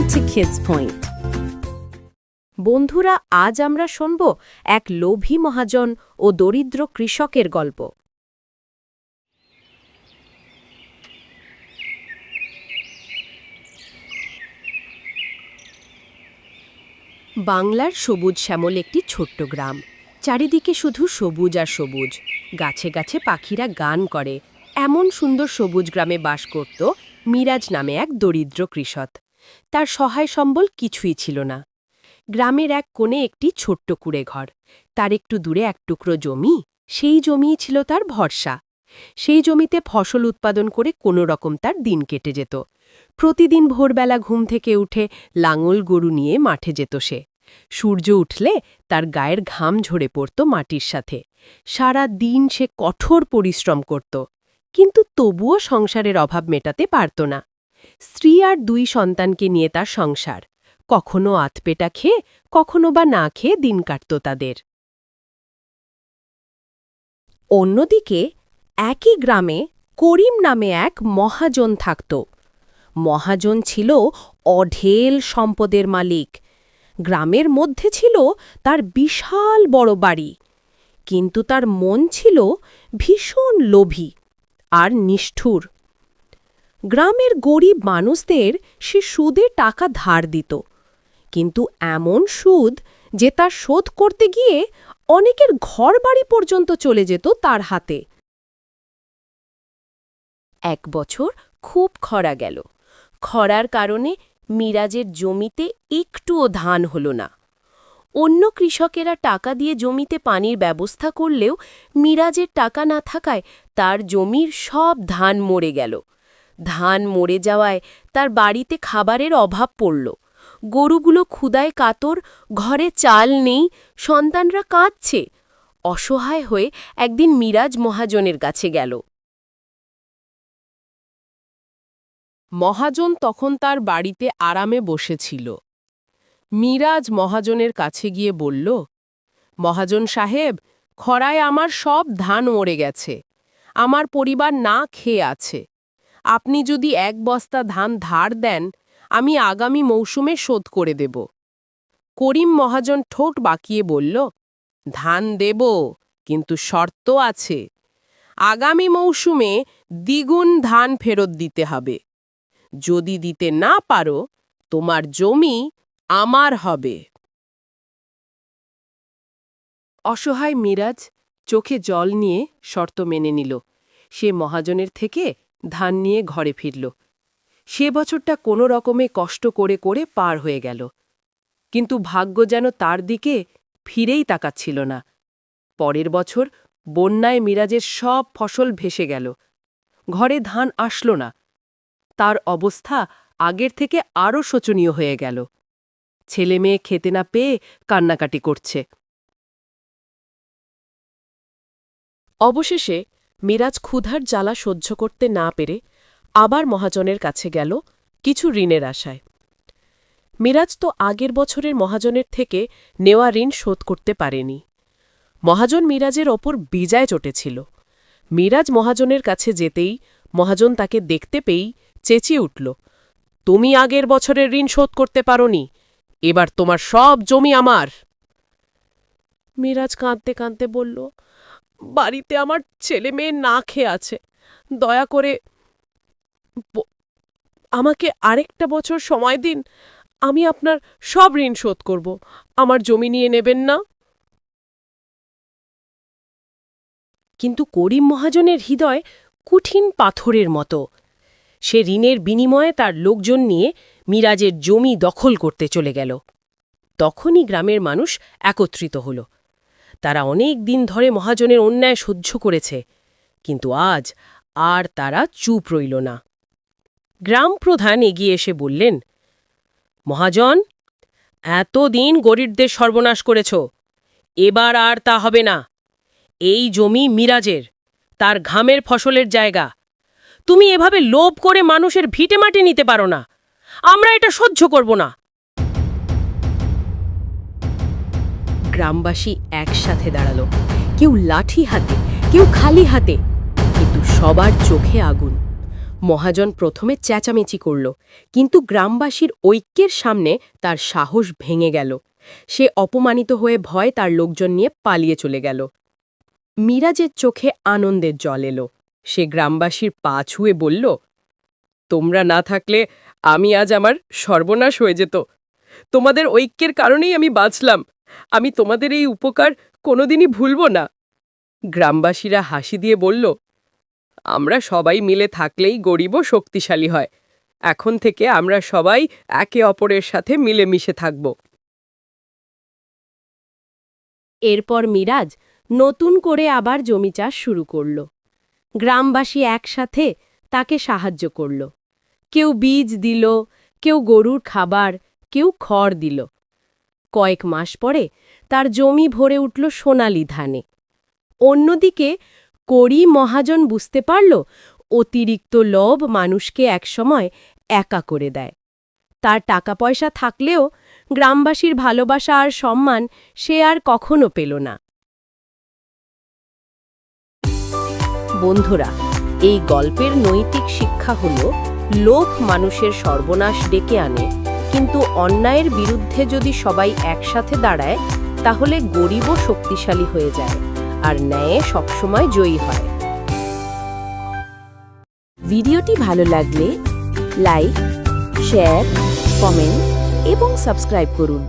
to Kids Point. বন্ধুরা, আজ আমরা শুনব এক লোভী মহাজন ও দরিদ্র কৃষকের গল্প। বাংলার সবুজ শ্যামল একটি ছোট্ট গ্রাম। চারিদিকে শুধু সবুজ আর সবুজ। গাছে গাছে পাখিরা গান করে। এমন সুন্দর সবুজ গ্রামে বাস করত মিরাজ নামে এক দরিদ্র কৃষক। তার সহায় সম্বল কিছুই ছিল না। গ্রামের এক কোণে একটি ছোট্ট কুড়ে ঘর তার একটু দূরে এক টুকরো জমি, সেই জমিই ছিল তার ভরসা। সেই জমিতে ফসল উৎপাদন করে কোনো রকম তার দিন কেটে যেত। প্রতিদিন ভোরবেলা ঘুম থেকে উঠে লাঙল গরু নিয়ে মাঠে যেত সে। সূর্য উঠলে তার গায়ের ঘাম ঝরে পড়ত মাটির সাথে। সারা দিন সে কঠোর পরিশ্রম করত। কিন্তু তবুও সংসারের অভাব মেটাতে পারত না। স্ত্রী আর দুই সন্তানকে নিয়ে তার সংসার। কখনো আতপেটা খেয়ে, কখনো বা না খেয়ে দিন কাটত তাদের। অন্যদিকে, একই গ্রামে করিম নামে এক মহাজন থাকত। মহাজন ছিল অঢেল সম্পদের মালিক। গ্রামের মধ্যে ছিল তার বিশাল বড় বাড়ি। কিন্তু তার মন ছিল ভীষণ লোভী আর নিষ্ঠুর। গ্রামের গরিব মানুষদের সে সুদে টাকা ধার দিত। কিন্তু এমন সুদ যে তার শোধ করতে গিয়ে অনেকের ঘরবাড়ি পর্যন্ত চলে যেত তার হাতে। এক বছর খুব খরা গেল। খরার কারণে মিরাজের জমিতে একটুও ধান হল না। অন্য কৃষকেরা টাকা দিয়ে জমিতে পানির ব্যবস্থা করলেও মিরাজের টাকা না থাকায় তার জমির সব ধান মরে গেল। ধান মরে যাওয়ায় তার বাড়িতে খাবারের অভাব পড়ল। গরুগুলো ক্ষুদায় কাতর, ঘরে চাল নেই, সন্তানরা কাঁদছে। অসহায় হয়ে একদিন মিরাজ মহাজনের কাছে গেল। মহাজন তখন তার বাড়িতে আরামে বসেছিল। মিরাজ মহাজনের কাছে গিয়ে বলল, মহাজন সাহেব, খরায় আমার সব ধান মরে গেছে। আমার পরিবার না খেয়ে আছে। আপনি যদি এক বস্তা ধান ধার দেন, আমি আগামী মৌসুমে শোধ করে দেব। করিম মহাজন ঠোঁট বাঁকিয়ে বলল, ধান দেব, কিন্তু শর্ত আছে। আগামী মৌসুমে দ্বিগুণ ধান ফেরত দিতে হবে। যদি দিতে না পারো, তোমার জমি আমার হবে। অসহায় মিরাজ চোখে জল নিয়ে শর্ত মেনে নিল। সে মহাজনের থেকে ধান নিয়ে ঘরে ফিরল। সে বছরটা কোনো রকমে কষ্ট করে করে পার হয়ে গেল। কিন্তু ভাগ্য যেন তার দিকে ফিরেই তাকাচ্ছিল না। পরের বছর বন্যায় মিরাজের সব ফসল ভেসে গেল। ঘরে ধান আসলো না। তার অবস্থা আগের থেকে আরও শোচনীয় হয়ে গেল। ছেলে মেয়ে খেতে না পেয়ে কান্নাকাটি করছে। অবশেষে মিরাজ ক্ষুধার জ্বালা সহ্য করতে না পেরে আবার মহাজনের কাছে গেল কিছু ঋণের আশায়। মিরাজ তো আগের বছরের মহাজনের থেকে নেওয়া ঋণ শোধ করতে পারেনি। মহাজন মিরাজের ওপর বিজায় চটেছিল। মিরাজ মহাজনের কাছে যেতেই মহাজন তাকে দেখতে পেয়েই চেঁচিয়ে উঠল, তুমি আগের বছরের ঋণ শোধ করতে পারোনি, এবার তোমার সব জমি আমার! মিরাজ কাঁদতে কাঁদতে বলল বাড়িতে আমার ছেলে মেয়ে না খেয়ে আছে। দয়া করে আমাকে আরেকটা বছর সময় দিন। আমি আপনার সব ঋণ শোধ করব। আমার জমি নিয়ে নেবেন না। কিন্তু করিম মহাজনের হৃদয় কঠিন পাথরের মতো। সে ঋণের বিনিময়ে তার লোকজন নিয়ে মিরাজের জমি দখল করতে চলে গেল। তখনই গ্রামের মানুষ একত্রিত হল। তারা অনেক দিন ধরে মহাজনের অন্যায় সহ্য করেছে, কিন্তু আজ আর তারা চুপ রইল না। গ্রাম প্রধান এগিয়ে এসে বললেন, মহাজন এতদিন গরিবদের সর্বনাশ করেছ, এবার আর তা হবে না। এই জমি মিরাজের, তার ঘামের ফসলের জায়গা। তুমি এভাবে লোভ করে মানুষের ভিটে মাটি নিতে পারো না। আমরা এটা সহ্য করব না। গ্রামবাসী একসাথে দাঁড়াল। কেউ লাঠি হাতে, কেউ খালি হাতে, কিন্তু সবার চোখে আগুন। মহাজন প্রথমে চেঁচামেচি করল, কিন্তু গ্রামবাসীর ঐক্যের সামনে তার সাহস ভেঙে গেল। সে অপমানিত হয়ে ভয় তার লোকজন নিয়ে পালিয়ে চলে গেল। মিরাজের চোখে আনন্দের জল এলো। সে গ্রামবাসীর পা ছুঁয়ে বলল, তোমরা না থাকলে আমি আজ আমার সর্বনাশ হয়ে যেত। তোমাদের ঐক্যের কারণেই আমি বাঁচলাম। আমি তোমাদের এই উপকার কোনোদিনই ভুলব না। গ্রামবাসীরা হাসি দিয়ে বলল, আমরা সবাই মিলে থাকলেই গরিব শক্তিশালী হয়। এখন থেকে আমরা সবাই একে অপরের সাথে মিলেমিশে থাকব। এরপর মিরাজ নতুন করে আবার জমি চাষ শুরু করল। গ্রামবাসী একসাথে তাকে সাহায্য করল। কেউ বীজ দিল, কেউ গরুর খাবার কেউ খড় দিল। কয়েক মাস পরে তার জমি ভরে উঠল সোনালি ধানে। অন্যদিকে করি মহাজন বুঝতে পারল, অতিরিক্ত লোভ মানুষকে একসময় একা করে দেয়। তার টাকা পয়সা থাকলেও গ্রামবাসীর ভালোবাসা আর সম্মান সে আর কখনো পেল না। বন্ধুরা, এই গল্পের নৈতিক শিক্ষা হল, লোভ মানুষের সর্বনাশ ডেকে আনে কিন্তু অন্যায়ের বিরুদ্ধে যদি সবাই একসাথে দাঁড়ায়, তাহলে গরিবও শক্তিশালী হয়ে যায়, আর ন্যায়ে সবসময় জয়ী হয়। ভিডিওটি ভালো লাগলে লাইক, শেয়ার, কমেন্ট এবং সাবস্ক্রাইব করুন।